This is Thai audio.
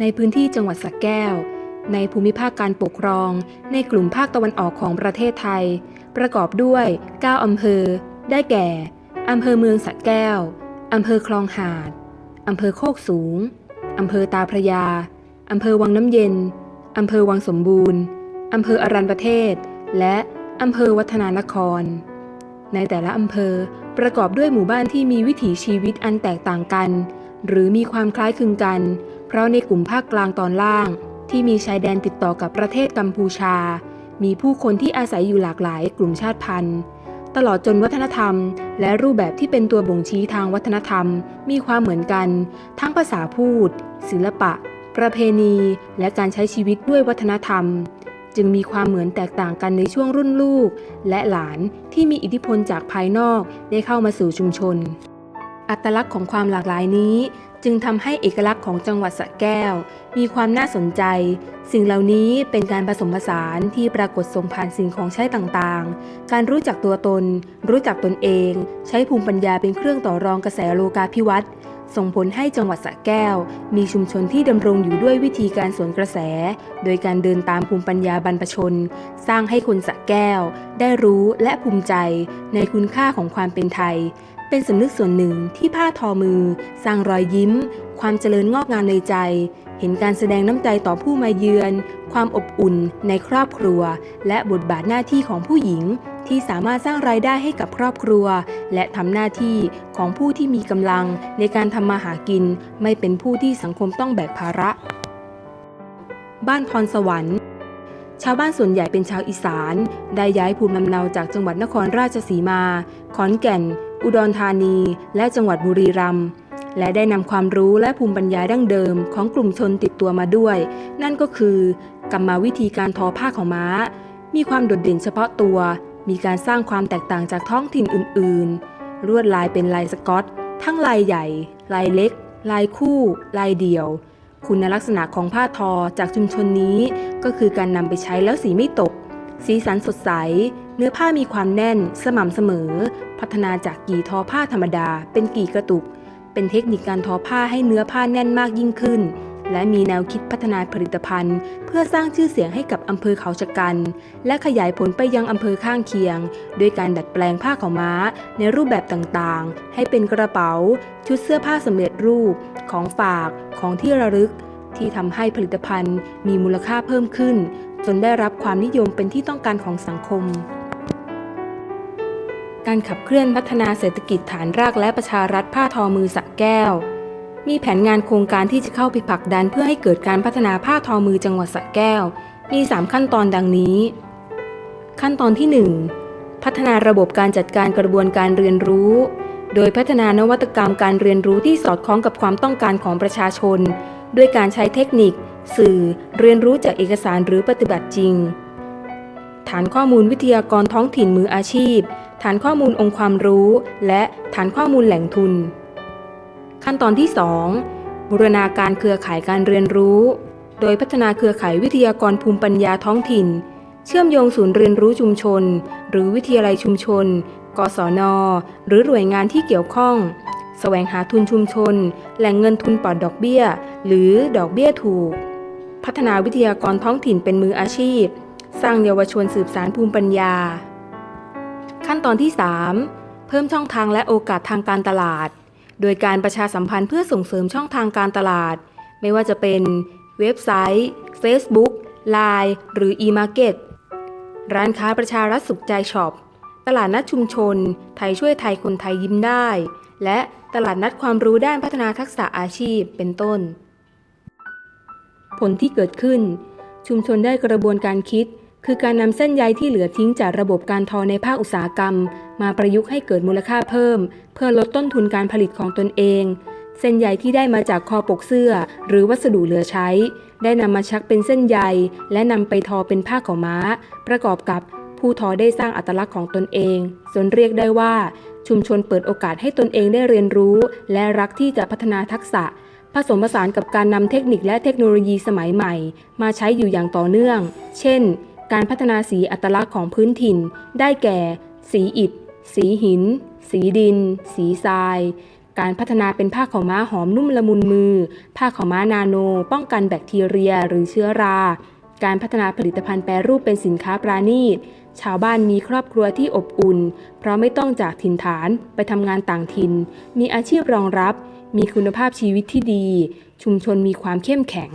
ในพื้นที่จังหวัดสระแก้ว ในภูมิภาคการปกครอง ในกลุ่มภาคตะวันออกของประเทศไทย ประกอบด้วย 9 อำเภอ ได้แก่ อำเภอเมืองสระแก้ว อำเภอคลองหาด อำเภอโคกสูง อำเภอตาพระยา อำเภอวังน้ำเย็น อำเภอวังสมบูรณ์ อำเภออรัญประเทศ และอำเภอวัฒนานคร ในแต่ละอำเภอประกอบด้วยหมู่บ้านที่มีวิถีชีวิตอันแตกต่างกัน หรือมีความคล้ายคลึงกัน เพราะในกลุ่มภาคกลางตอนล่าง ที่มีชายแดนติดต่อกับประเทศกัมพูชา มีผู้คนที่อาศัยอยู่หลากหลายกลุ่มชาติพันธุ์ ตลอดจนวัฒนธรรม และรูปแบบที่เป็นตัวบ่งชี้ทางวัฒนธรรม มีความเหมือนกัน ทั้งภาษาพูด ศิลปะ ประเพณีและการใช้ชีวิตด้วยวัฒนธรรม จึงมีความเหมือนแตกต่างกันในช่วงรุ่นลูก และหลานที่มีอิทธิพลจากภายนอกได้เข้ามาสู่ชุมชน อัตลักษณ์ของความหลากหลายนี้ จึงทำให้เอกลักษณ์ของจังหวัดสระแก้ว มีความน่าสนใจ สิ่งเหล่านี้เป็นการผสมผสานที่ปรากฏส่งผ่านสิ่งของใช้ต่างๆ การรู้จักตัวตน รู้จักตนเอง ใช้ภูมิปัญญาเป็นเครื่องต่อรองกระแสโลกาภิวัตน์ ส่งผลให้จังหวัดสระแก้ว มีชุมชนที่ดำรงอยู่ด้วยวิธีการสวนกระแส โดยการเดินตามภูมิปัญญาบรรพชน สร้างให้คนสระแก้ว ได้รู้และภูมิใจในคุณค่าของความเป็นไทย เป็นสำนึกส่วนหนึ่งที่ผ้าทอมือ สร้างรอยยิ้ม ความเจริญงอกงามในใจ เห็นการแสดงน้ำใจต่อผู้มาเยือน ความอบอุ่นในครอบครัว และบทบาทหน้าที่ของผู้หญิง ที่สามารถสร้างรายได้ให้กับครอบครัว และทำหน้าที่ของผู้ที่มีกำลังในการทำมาหากิน ไม่เป็นผู้ที่สังคมต้องแบกภาระ บ้านพรสวรรค์ ชาวบ้านส่วนใหญ่เป็นชาวอีสาน ได้ย้ายภูมิลำเนาจากจังหวัดนครราชสีมา ขอนแก่น อุดรธานี และจังหวัดบุรีรัมย์และได้นำความรู้และภูมิปัญญาดั้งเดิมของกลุ่มชนติดตัวมาด้วย นั่นก็คือกรรมวิธีการทอผ้าของม้า มีความโดดเด่นเฉพาะตัว มีการสร้างความแตกต่างจากท้องถิ่นอื่นๆ ลวดลายเป็นลายสกอต ทั้งลายใหญ่ ลายเล็ก ลายคู่ ลายเดี่ยว คุณลักษณะของผ้าทอจากชุมชนนี้ก็คือการนำไปใช้แล้วสีไม่ตก สีสันสดใส เนื้อผ้ามีความแน่น สม่ำเสมอ พัฒนาจากกี่ทอผ้าธรรมดา เป็นกี่กระตุก เป็นเทคนิคการทอผ้าให้เนื้อผ้าแน่นมากยิ่งขึ้น และมีแนวคิดพัฒนาผลิตภัณฑ์ เพื่อสร้างชื่อเสียงให้กับอำเภอเขาชะกัน และขยายผลไปยังอำเภอข้างเคียงด้วยการดัดแปลงผ้าขาวม้าในรูปแบบต่างๆ ให้เป็นกระเป๋า ชุดเสื้อผ้าสำเร็จรูป ของฝาก ของที่ระลึก ที่ทำให้ผลิตภัณฑ์มีมูลค่าเพิ่มขึ้น จนได้รับความนิยมเป็นที่ต้องการของสังคมการขับเคลื่อนพัฒนาเศรษฐกิจฐานรากและประชารัฐผ้าทอมือสระแก้ว มีแผนงานโครงการที่จะเข้าไปผลักดันเพื่อให้เกิดการพัฒนาผ้าทอมือจังหวัดสระแก้ว มี 3 ขั้นตอนดังนี้ ขั้นตอนที่ 1 พัฒนาระบบการจัดการกระบวนการเรียนรู้ โดยพัฒนานวัตกรรมการเรียนรู้ที่สอดคล้องกับความต้องการของประชาชน ด้วยการใช้เทคนิค สื่อ เรียนรู้จากเอกสารหรือปฏิบัติจริง ฐานข้อมูลวิทยากรท้องถิ่นมืออาชีพ ฐานข้อมูลองค์ความรู้ และฐานข้อมูลแหล่งทุน ขั้นตอนที่ 2 บูรณาการเครือข่ายการเรียนรู้ โดยพัฒนาเครือข่ายวิทยากรภูมิปัญญาท้องถิ่น เชื่อมโยงศูนย์เรียนรู้ชุมชน หรือวิทยาลัยชุมชน กศน หรือหน่วยงานที่เกี่ยวข้องแสวงหาทุนชุมชน แหล่งเงินทุนปลอดดอกเบี้ย หรือดอกเบี้ยถูก พัฒนาวิทยากรท้องถิ่นเป็นมืออาชีพ สร้างเยาวชนสืบสารภูมิปัญญา ขั้นตอนที่ 3 เพิ่มช่องทางและโอกาสทางการตลาด โดยการประชาสัมพันธ์เพื่อส่งเสริมช่องทางการตลาด ไม่ว่าจะเป็นเว็บไซต์ Facebook Line หรือ e-market ร้านค้าประชารัฐสุขใจช็อป ตลาดนัดชุมชน ไทยช่วยไทยคนไทยยิ้มได้ และตลาดนัดความรู้ด้านพัฒนาทักษะอาชีพเป็นต้น ผลที่เกิดขึ้น ชุมชนได้กระบวนการคิด คือการนำเส้นใยที่เหลือทิ้งจากระบบการทอในภาคอุตสาหกรรม มาประยุกต์ให้เกิดมูลค่าเพิ่ม เพื่อลดต้นทุนการผลิตของตนเอง เส้นใยที่ได้มาจากคอปกเสื้อ หรือวัสดุเหลือใช้ ได้นำมาชักเป็นเส้นใย และนำไปทอเป็นผ้าขาวม้า ประกอบกับผู้ทอได้สร้างอัตลักษณ์ของตนเองจนเรียกได้ว่า ชุมชนเปิดโอกาสให้ตนเองได้เรียนรู้ และรักที่จะพัฒนาทักษะ ผสมผสานกับการนำเทคนิคและเทคโนโลยีสมัยใหม่ มาใช้อยู่อย่างต่อเนื่อง เช่น การพัฒนาสีอัตลักษณ์ของพื้นถิ่น ได้แก่ สีอิฐ สีหิน สีดิน สีทราย การพัฒนาเป็นผ้าขาวม้าหอมนุ่มละมุนมือ ผ้าขาวม้านาโน ป้องกันแบคทีเรียหรือเชื้อรา การพัฒนาผลิตภัณฑ์แปรรูปเป็นสินค้าปราณีต ชาวบ้านมีครอบครัวที่อบอุ่น เพราะไม่ต้องจากถิ่นฐานไปทำงานต่างถิ่น มีอาชีพรองรับ มีคุณภาพชีวิตที่ดี ชุมชนมีความเข้มแข็ง